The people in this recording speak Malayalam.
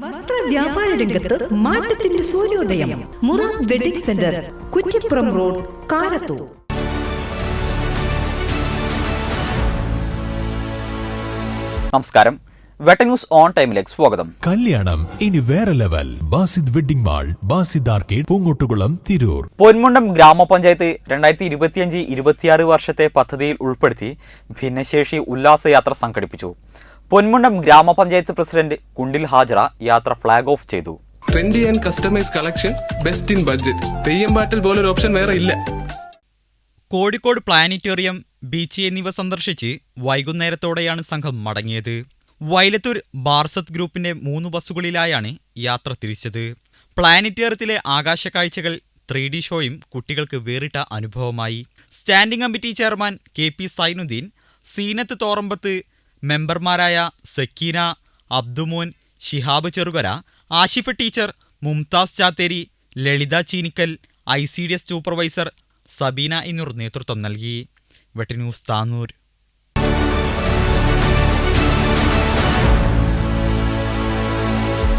വസ്ത്ര വ്യാപാര രംഗത്ത് മാറ്റത്തിന്റെ സൂര്യോദയം. മുറ wedding centre Kuttippuram road Karathur. നമസ്കാരം. വെട്ട ന്യൂസ് ഓൺ ടൈമിലേക്ക് സ്വാഗതം. കല്യാണം ഇനി വേറെ level. Basid wedding mall Basid arcade Poongottukulam Tirur. Ponmundam ഗ്രാമപഞ്ചായത്ത് രണ്ടായിരത്തി ഇരുപത്തിയഞ്ച് ഇരുപത്തിയാറ് വർഷത്തെ പദ്ധതിയിൽ ഉൾപ്പെടുത്തി ഭിന്നശേഷി ഉല്ലാസയാത്ര സംഘടിപ്പിച്ചു. പൊന്മുണ്ടം ഗ്രാമപഞ്ചായത്ത് പ്രസിഡന്റ് കുണ്ടിൽ ഹാജറ യാത്ര ഫ്ലാഗ് ഓഫ് ചെയ്തു. Trendy and customise collection best in budget Theyyam പാട്ടിൽ പോലൊരു ഓപ്ഷൻ വേറെ ഇല്ല. കോഴിക്കോട് പ്ലാനറ്റോറിയം ബീച്ച് എന്നിവ സന്ദർശിച്ച് വൈകുന്നേരത്തോടെയാണ് സംഘം മടങ്ങിയത്. വൈലത്തൂർ ബാർസത് ഗ്രൂപ്പിന്റെ മൂന്ന് ബസ്സുകളിലായാണ് യാത്ര തിരിച്ചത്. പ്ലാനറ്റോറിയത്തിലെ ആകാശക്കാഴ്ചകൾ ത്രീ ഡി ഷോയും കുട്ടികൾക്ക് വേറിട്ട അനുഭവമായി. Standing committee chairman K P Sainuddin Seenath Thorampath മെമ്പർമാരായ Sakeena Abdumon Shihab Cherukara Ashif teacher Mumtaz Chatheri Lalitha Cheenikkal I C D S supervisor Sabeena എന്നിവർ നേതൃത്വം നൽകി. വെട്ടന്യൂസ് താന്നൂർ